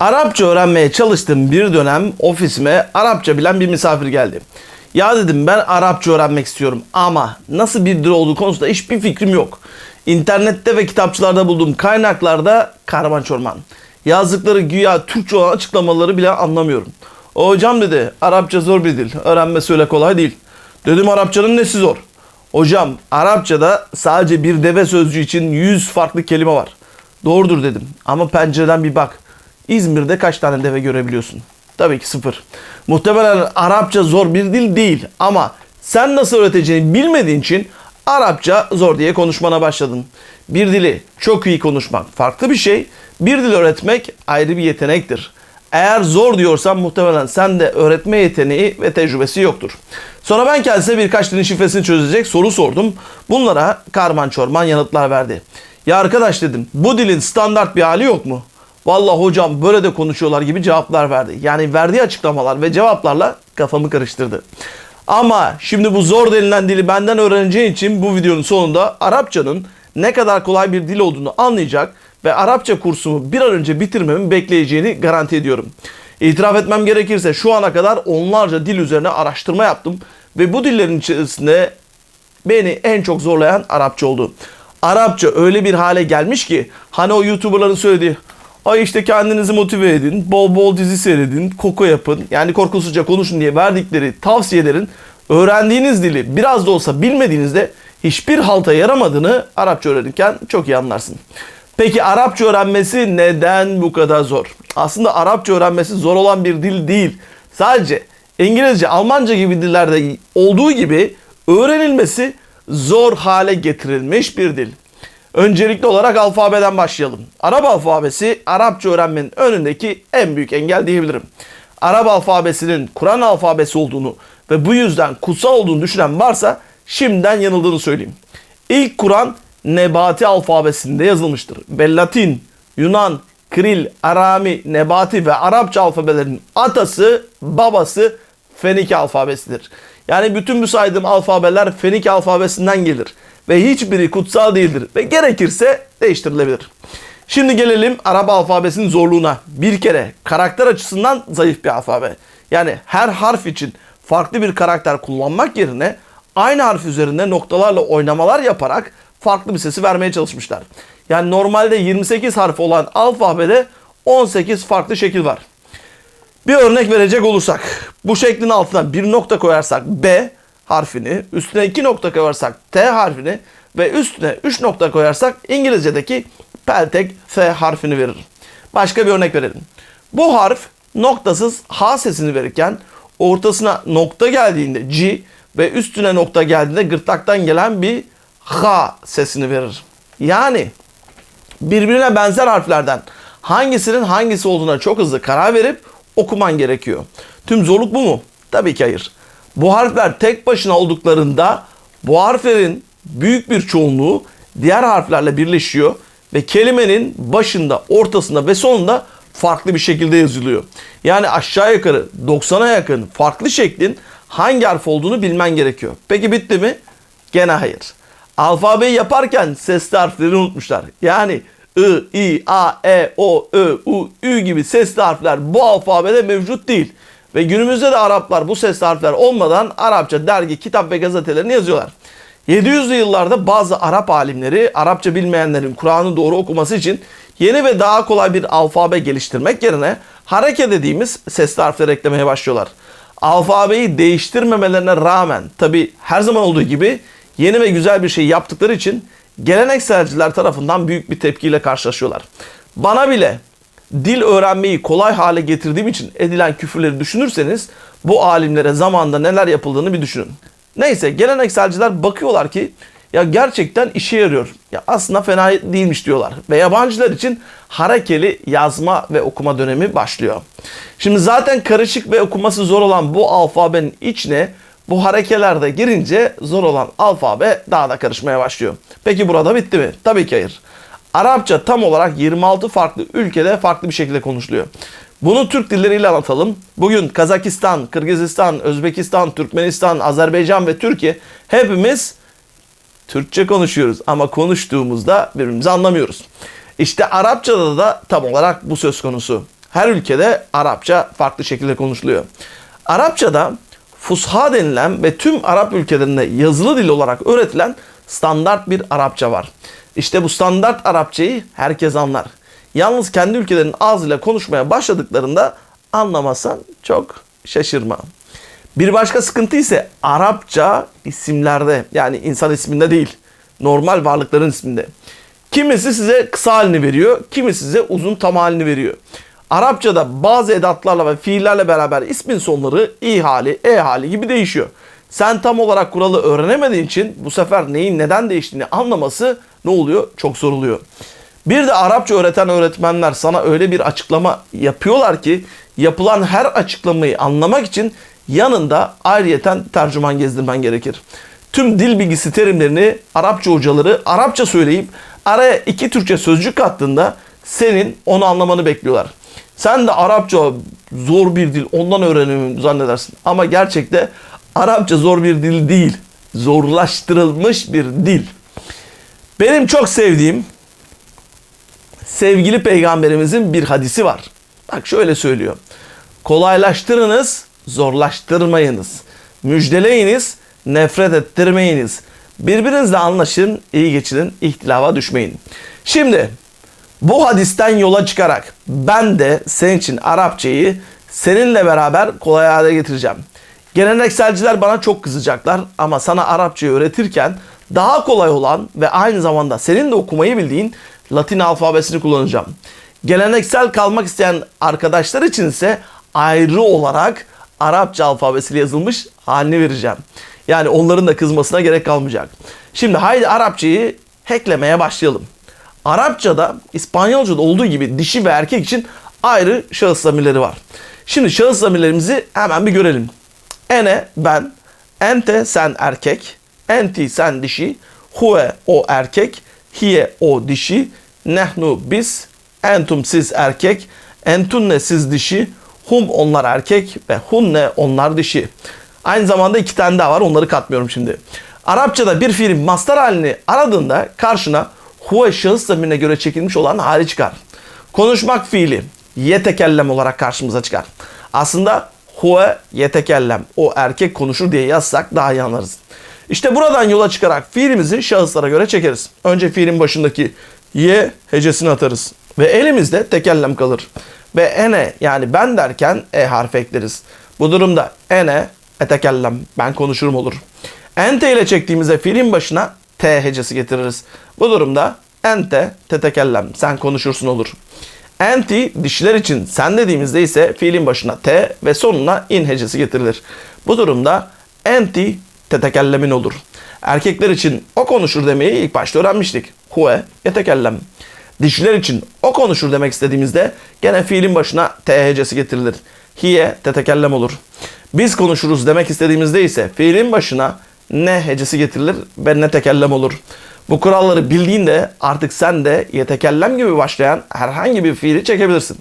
Arapça öğrenmeye çalıştığım bir dönem ofisime Arapça bilen bir misafir geldi. Ya dedim ben Arapça öğrenmek istiyorum ama nasıl bir dil olduğu konusunda hiçbir fikrim yok. İnternette ve kitapçılarda bulduğum kaynaklarda karman çorman. Yazdıkları güya Türkçe olan açıklamaları bile anlamıyorum. O hocam dedi Arapça zor bir dil. Öğrenmesi öyle kolay değil. Dedim Arapçanın nesi zor? Hocam Arapçada sadece bir deve sözcüğü için 100 farklı kelime var. Doğrudur dedim ama pencereden bir bak. İzmir'de kaç tane deve görebiliyorsun? Tabii ki sıfır. Muhtemelen Arapça zor bir dil değil ama sen nasıl öğreteceğini bilmediğin için Arapça zor diye konuşmana başladın. Bir dili çok iyi konuşmak farklı bir şey, bir dil öğretmek ayrı bir yetenektir. Eğer zor diyorsan muhtemelen sende öğretme yeteneği ve tecrübesi yoktur. Sonra ben kendisine birkaç dilin şifresini çözecek soru sordum. Bunlara karman çorman yanıtlar verdi. Ya arkadaş dedim bu dilin standart bir hali yok mu? Vallahi hocam böyle de konuşuyorlar gibi cevaplar verdi. Yani verdiği açıklamalar ve cevaplarla kafamı karıştırdı. Ama şimdi bu zor denilen dili benden öğreneceğin için bu videonun sonunda Arapçanın ne kadar kolay bir dil olduğunu anlayacak ve Arapça kursumu bir an önce bitirmemi bekleyeceğini garanti ediyorum. İtiraf etmem gerekirse şu ana kadar onlarca dil üzerine araştırma yaptım ve bu dillerin içerisinde beni en çok zorlayan Arapça oldu. Arapça öyle bir hale gelmiş ki hani o YouTuber'ların söylediği Ay işte kendinizi motive edin, bol bol dizi seyredin, koku yapın, yani korkusuzca konuşun diye verdikleri tavsiyelerin öğrendiğiniz dili biraz da olsa bilmediğinizde hiçbir halta yaramadığını Arapça öğrenirken çok iyi anlarsın. Peki Arapça öğrenmesi neden bu kadar zor? Aslında Arapça öğrenmesi zor olan bir dil değil. Sadece İngilizce, Almanca gibi dillerde olduğu gibi öğrenilmesi zor hale getirilmiş bir dil. Öncelikli olarak alfabeden başlayalım. Arap alfabesi Arapça öğrenmenin önündeki en büyük engel diyebilirim. Arap alfabesinin Kur'an alfabesi olduğunu ve bu yüzden kutsal olduğunu düşünen varsa şimdiden yanıldığını söyleyeyim. İlk Kur'an Nebati alfabesinde yazılmıştır. Ve Latin, Yunan, Kril, Arami, Nebati ve Arapça alfabelerinin atası, babası Fenike alfabesidir. Yani bütün bu saydığım alfabeler Fenike alfabesinden gelir ve hiçbiri kutsal değildir ve gerekirse değiştirilebilir. Şimdi gelelim Arap alfabesinin zorluğuna. Bir kere karakter açısından zayıf bir alfabe. Yani her harf için farklı bir karakter kullanmak yerine aynı harf üzerinde noktalarla oynamalar yaparak farklı bir sesi vermeye çalışmışlar. Yani normalde 28 harf olan alfabede 18 farklı şekil var. Bir örnek verecek olursak bu şeklin altına bir nokta koyarsak B harfini, üstüne iki nokta koyarsak T harfini ve üstüne 3 nokta koyarsak İngilizce'deki peltek F harfini verir. Başka bir örnek verelim. Bu harf noktasız H sesini verirken ortasına nokta geldiğinde G ve üstüne nokta geldiğinde gırtlaktan gelen bir H sesini verir. Yani birbirine benzer harflerden hangisinin hangisi olduğuna çok hızlı karar verip okuman gerekiyor. Tüm zorluk bu mu? Tabii ki hayır. Bu harfler tek başına olduklarında bu harflerin büyük bir çoğunluğu diğer harflerle birleşiyor ve kelimenin başında, ortasında ve sonunda farklı bir şekilde yazılıyor. Yani aşağı yukarı 90'a yakın farklı şeklin hangi harf olduğunu bilmen gerekiyor. Peki bitti mi? Gene hayır. Alfabeyi yaparken sesli harfleri unutmuşlar. Yani I, I, A, E, O, Ö, U, Ü gibi sesli harfler bu alfabede mevcut değil. Ve günümüzde de Araplar bu sesli harfler olmadan Arapça dergi, kitap ve gazetelerini yazıyorlar. 700'lü yıllarda bazı Arap alimleri Arapça bilmeyenlerin Kur'an'ı doğru okuması için yeni ve daha kolay bir alfabe geliştirmek yerine hareke dediğimiz sesli harfler eklemeye başlıyorlar. Alfabeyi değiştirmemelerine rağmen tabi her zaman olduğu gibi yeni ve güzel bir şey yaptıkları için gelenekselciler tarafından büyük bir tepkiyle karşılaşıyorlar. Bana bile dil öğrenmeyi kolay hale getirdiğim için edilen küfürleri düşünürseniz bu alimlere zamanda neler yapıldığını bir düşünün. Neyse gelenekselciler bakıyorlar ki ya gerçekten işe yarıyor. Ya aslında fena değilmiş diyorlar. Ve yabancılar için harekeli yazma ve okuma dönemi başlıyor. Şimdi zaten karışık ve okuması zor olan bu alfabenin içine bu harekeler de girince zor olan alfabe daha da karışmaya başlıyor. Peki burada bitti mi? Tabii ki hayır. Arapça tam olarak 26 farklı ülkede farklı bir şekilde konuşuluyor. Bunu Türk dilleriyle anlatalım. Bugün Kazakistan, Kırgızistan, Özbekistan, Türkmenistan, Azerbaycan ve Türkiye hepimiz Türkçe konuşuyoruz ama konuştuğumuzda birbirimizi anlamıyoruz. İşte Arapçada da tam olarak bu söz konusu. Her ülkede Arapça farklı şekilde konuşuluyor. Arapçada Fusha denilen ve tüm Arap ülkelerinde yazılı dil olarak öğretilen standart bir Arapça var. İşte bu standart Arapçayı herkes anlar. Yalnız kendi ülkelerinin ağzıyla konuşmaya başladıklarında anlamasan çok şaşırma. Bir başka sıkıntı ise Arapça isimlerde yani insan isminde değil normal varlıkların isminde. Kimisi size kısa halini veriyor, kimisi size uzun tam halini veriyor. Arapçada bazı edatlarla ve fiillerle beraber ismin sonları i hali, e hali gibi değişiyor. Sen tam olarak kuralı öğrenemediğin için bu sefer neyin neden değiştiğini anlaması ne oluyor? Çok zor oluyor. Bir de Arapça öğreten öğretmenler sana öyle bir açıklama yapıyorlar ki yapılan her açıklamayı anlamak için yanında ayrıyeten tercüman gezdirmen gerekir. Tüm dil bilgisi terimlerini Arapça hocaları Arapça söyleyip araya iki Türkçe sözcük kattığında senin onu anlamanı bekliyorlar. Sen de Arapça zor bir dil ondan öğreniyorum zannedersin. Ama gerçekte Arapça zor bir dil değil. Zorlaştırılmış bir dil. Benim çok sevdiğim sevgili peygamberimizin bir hadisi var. Bak şöyle söylüyor. Kolaylaştırınız, zorlaştırmayınız. Müjdeleyiniz, nefret ettirmeyiniz. Birbirinizle anlaşın, iyi geçinin, ihtilafa düşmeyin. Şimdi bu hadisten yola çıkarak ben de senin için Arapçayı seninle beraber kolay hale getireceğim. Gelenekselciler bana çok kızacaklar ama sana Arapçayı öğretirken daha kolay olan ve aynı zamanda senin de okumayı bildiğin Latin alfabesini kullanacağım. Geleneksel kalmak isteyen arkadaşlar için ise ayrı olarak Arapça alfabesiyle yazılmış halini vereceğim. Yani onların da kızmasına gerek kalmayacak. Şimdi haydi Arapçayı hacklemeye başlayalım. Arapçada İspanyolca'da olduğu gibi dişi ve erkek için ayrı şahıs zamirleri var. Şimdi şahıs zamirlerimizi hemen bir görelim. Ene ben, ente sen erkek, enti sen dişi, hue o erkek, hiye o dişi, nehnu biz, entum siz erkek, entunne siz dişi, hum onlar erkek ve hunne onlar dişi. Aynı zamanda iki tane daha var onları katmıyorum şimdi. Arapçada bir fiilin mastar halini aradığında karşına huve şahıs zamirine göre çekilmiş olan hali çıkar. Konuşmak fiili yetekellem olarak karşımıza çıkar. Aslında huve yetekellem o erkek konuşur diye yazsak daha iyi anlarız. İşte buradan yola çıkarak fiilimizi şahıslara göre çekeriz. Önce fiilin başındaki ye hecesini atarız. Ve elimizde tekellem kalır. Ve ene yani ben derken e harfi ekleriz. Bu durumda ene etekellem ben konuşurum olur. Ente ile çektiğimizde fiilin başına T hecesi getiririz. Bu durumda ente tetekellem sen konuşursun olur. Enti dişiler için sen dediğimizde ise fiilin başına T ve sonuna in hecesi getirilir. Bu durumda enti tetekellemin olur. Erkekler için o konuşur demeyi ilk başta öğrenmiştik. Hue yetekellem. Dişiler için o konuşur demek istediğimizde gene fiilin başına T hecesi getirilir. Hiye tetekellem olur. Biz konuşuruz demek istediğimizde ise fiilin başına ne hecesi getirilir ve ne tekellem olur. Bu kuralları bildiğinde artık sen de yetekellem gibi başlayan herhangi bir fiili çekebilirsin.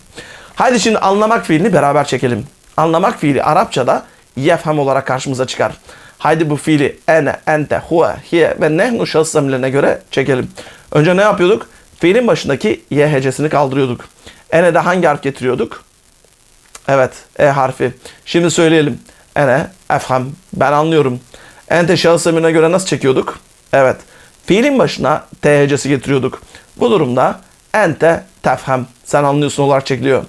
Haydi şimdi anlamak fiilini beraber çekelim. Anlamak fiili Arapçada yefhem olarak karşımıza çıkar. Haydi bu fiili ene, ente, huve, hiye ve nehnu şahıs zamirlerine göre çekelim. Önce ne yapıyorduk? Fiilin başındaki y hecesini kaldırıyorduk. Ene'de hangi harf getiriyorduk? Evet, e harfi. Şimdi söyleyelim. Ene, efhem, ben anlıyorum. Ente şahıs zamirine göre nasıl çekiyorduk? Evet. Fiilin başına T hecesi getiriyorduk. Bu durumda ente tefhem sen anlıyorsun olarak çekiliyor.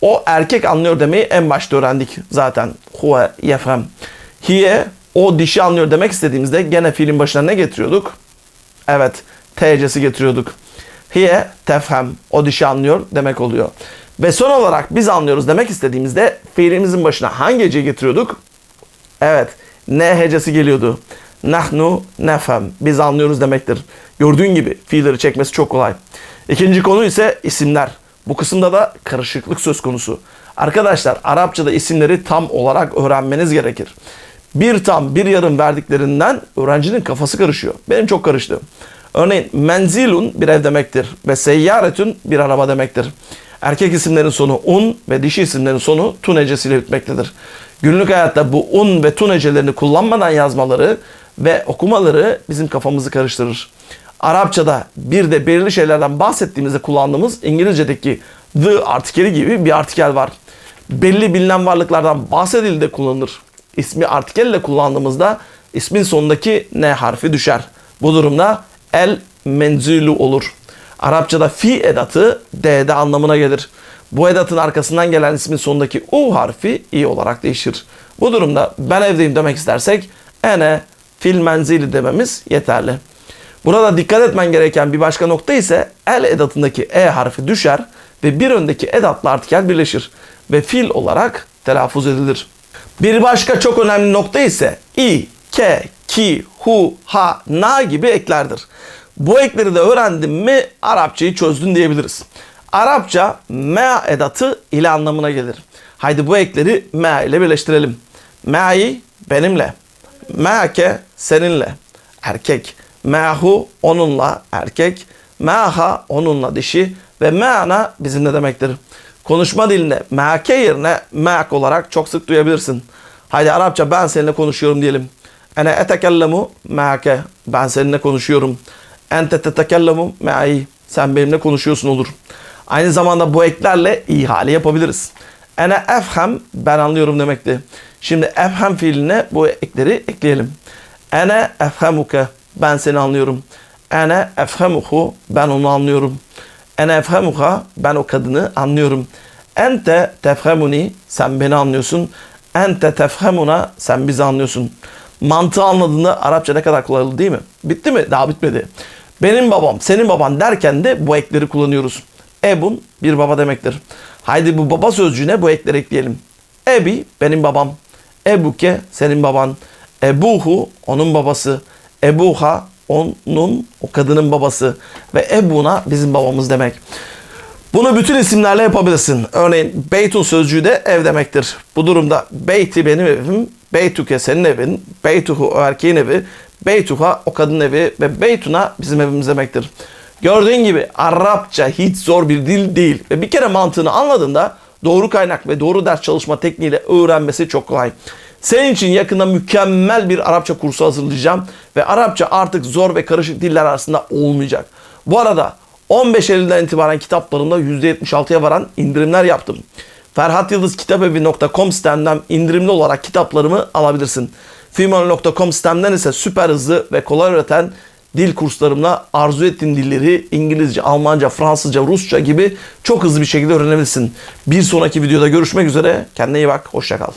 O erkek anlıyor demeyi en başta öğrendik zaten. Huve yefhem. Hiye o dişi anlıyor demek istediğimizde gene fiilin başına ne getiriyorduk? Evet T hecesi getiriyorduk. Hiye tefhem o dişi anlıyor demek oluyor. Ve son olarak biz anlıyoruz demek istediğimizde fiilimizin başına hangi heceyi getiriyorduk? Evet ne hecesi geliyordu. Nahnu nefhem. Biz anlıyoruz demektir. Gördüğün gibi fiilleri çekmesi çok kolay. İkinci konu ise isimler. Bu kısımda da karışıklık söz konusu. Arkadaşlar Arapçada isimleri tam olarak öğrenmeniz gerekir. Bir tam bir yarım verdiklerinden öğrencinin kafası karışıyor. Benim çok karıştı. Örneğin menzilun bir ev demektir ve seyyaretün bir araba demektir. Erkek isimlerin sonu un ve dişi isimlerin sonu tun hecesiyle bitmektedir. Günlük hayatta bu un ve tun hecelerini kullanmadan yazmaları ve okumaları bizim kafamızı karıştırır. Arapçada bir de belirli şeylerden bahsettiğimizde kullandığımız İngilizce'deki the artikeli gibi bir artikel var. Belli bilinen varlıklardan bahsedildiğinde kullanılır. İsmi artikelle kullandığımızda ismin sonundaki n harfi düşer. Bu durumda el menzülü olur. Arapçada fi edatı d'de anlamına gelir. Bu edatın arkasından gelen ismin sonundaki u harfi i olarak değişir. Bu durumda ben evdeyim demek istersek ene fil menzili dememiz yeterli. Burada dikkat etmen gereken bir başka nokta ise el edatındaki e harfi düşer ve bir öndeki edatla artikel birleşir ve fil olarak telaffuz edilir. Bir başka çok önemli nokta ise i, ke, ki, hu, ha, na gibi eklerdir. Bu ekleri de öğrendin mi Arapçayı çözdün diyebiliriz. Arapça mea edatı ile anlamına gelir. Haydi bu ekleri mea ile birleştirelim. Me'yi benimle. Me'ke seninle. Erkek. Me'hu onunla erkek. Me'ha onunla dişi. Ve me'na bizimle demektir. Konuşma dilinde me'ke yerine me'k olarak çok sık duyabilirsin. Haydi Arapça ben seninle konuşuyorum diyelim. Ene etekellemu me'ke. Ben seninle konuşuyorum. Ente tetekellemu me'i. Sen benimle konuşuyorsun olur. Aynı zamanda bu eklerle ihale yapabiliriz. Ene efhem ben anlıyorum demekti. Şimdi efhem fiiline bu ekleri ekleyelim. Ene efhemuke ben seni anlıyorum. Ene efhemuhu ben onu anlıyorum. Ene efhemuha ben o kadını anlıyorum. Ente tefhemuni sen beni anlıyorsun. Ente tefhemuna sen bizi anlıyorsun. Mantığı anladığında Arapça ne kadar kolay oldu değil mi? Bitti mi? Daha bitmedi. Benim babam, senin baban derken de bu ekleri kullanıyoruz. Ebun bir baba demektir. Haydi bu baba sözcüğüne bu ekleri ekleyelim. Ebi benim babam. Ebuke senin baban. Ebuhu onun babası. Ebuha onun o kadının babası. Ve Ebuna bizim babamız demek. Bunu bütün isimlerle yapabilirsin. Örneğin Beytun sözcüğü de ev demektir. Bu durumda Beyti benim evim, Beytuke senin evin, Beytuhu o erkeğin evi, Beytuha o kadın evi ve Beytuna bizim evimiz demektir. Gördüğün gibi Arapça hiç zor bir dil değil ve bir kere mantığını anladığında doğru kaynak ve doğru ders çalışma tekniğiyle öğrenmesi çok kolay. Senin için yakında mükemmel bir Arapça kursu hazırlayacağım ve Arapça artık zor ve karışık diller arasında olmayacak. Bu arada 15 Eylül'den itibaren kitaplarımda %76'ya varan indirimler yaptım. ferhatyıldızkitapevi.com sitemden indirimli olarak kitaplarımı alabilirsin. Filmon.com sitemden ise süper hızlı ve kolay öğreten dil kurslarımla arzu ettiğin dilleri İngilizce, Almanca, Fransızca, Rusça gibi çok hızlı bir şekilde öğrenebilirsin. Bir sonraki videoda görüşmek üzere. Kendine iyi bak. Hoşça kal.